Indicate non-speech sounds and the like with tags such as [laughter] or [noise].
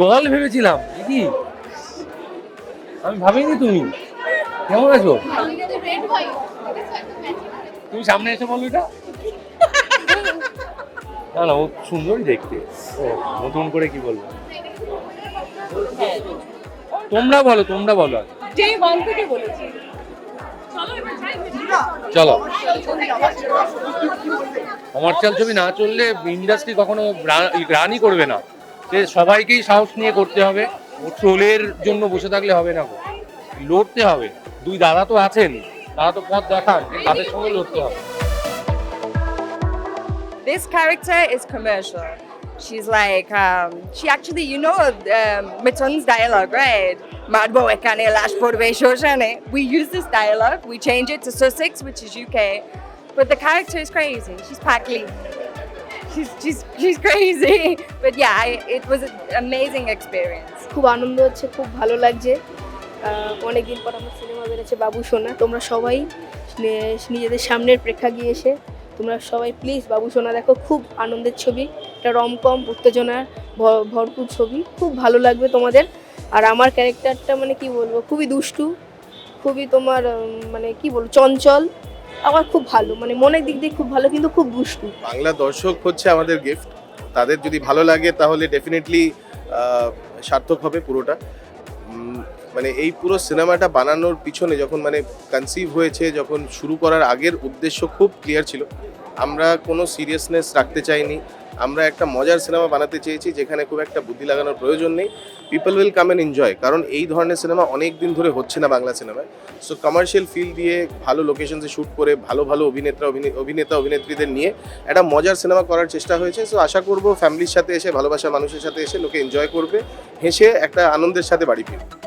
গল ভেবেছিলাম। দিদি আমি ভাবিনি তুমি। কেমন আছো? তুমি সামনে এসে বলো এটা। না না ও সুন্দরই দেখতে। ও নতুন করে কি বলব? তোমরা বলো তোমরা বলো ওয়ান থেকে বলেছি। ছবি না চললে ইন্ডাস্ট্রি কখনো রানই করবে না। সে সবাইকেই সাহস নিয়ে করতে হবে ট্রোলের জন্য বসে থাকলে হবে না লড়তে হবে দুই দাদা তো আছেন তারা তো পথ দেখান তাদের সঙ্গে লড়তে হবে This character is commercial. She's like, um, she actually, you know, um, Mitton's dialogue, right? We use this dialogue, we change it to Sussex, which is UK. But the character is crazy. She's Packley. She's, she's, she's crazy. [laughs] But yeah, I, it was an amazing experience. খুব আনন্দ হচ্ছে খুব ভালো লাগছে। অনেকদিন পর আমার cinema বেরোচ্ছে বাবু সোনা। তোমরা সবাই নিজেদের সামনের প্রেক্ষা গিয়ে এসে তোমরা সবাই প্লিজ বাবু সোনা দেখো খুব আনন্দের ছবি। এটা রমকম উত্তেজনার ভরপুর ছবি। খুব ভালো লাগবে তোমাদের। আর আমার ক্যারেক্টারটা মানে কি বলব খুবই দুষ্টু খুবই তোমার মানে কি বলব চঞ্চল। আবার খুব ভালো মানে মনের দিক দিয়ে খুব ভালো, কিন্তু খুব দুষ্টু। বাংলা দর্শক হচ্ছে আমাদের গিফট তাদের যদি ভালো লাগে তাহলে ডেফিনেটলি সার্থক হবে পুরোটা। মানে এই পুরো সিনেমাটা বানানোর পিছনে যখন মানে কনসিভ হয়েছে, যখন শুরু করার আগের উদ্দেশ্য খুব ক্লিয়ার ছিল। আমরা কোনো সিরিয়াসনেস রাখতে চাইনি। আমরা একটা মজার সিনেমা বানাতে চেয়েছি, যেখানে খুব একটা বুদ্ধি লাগানোর প্রয়োজন নেই। People will come and enjoy কারণ এই ধরনের সিনেমা অনেক দিন ধরে হচ্ছে না বাংলা সিনেমায়। সো কমার্শিয়াল ফিল দিয়ে ভালো লোকেশনসে শ্যুট করে, ভালো ভালো অভিনেতা অভিনে- অভিনেতা, অভিনেত্রীদের নিয়ে একটা মজার সিনেমা করার চেষ্টা হয়েছে। সো আশা করব ফ্যামিলির সাথে এসে ভালোবাসা মানুষের সাথে এসে লোকে এনজয় করবে, হেসে একটা আনন্দের সাথে বাড়ি ফিরবে।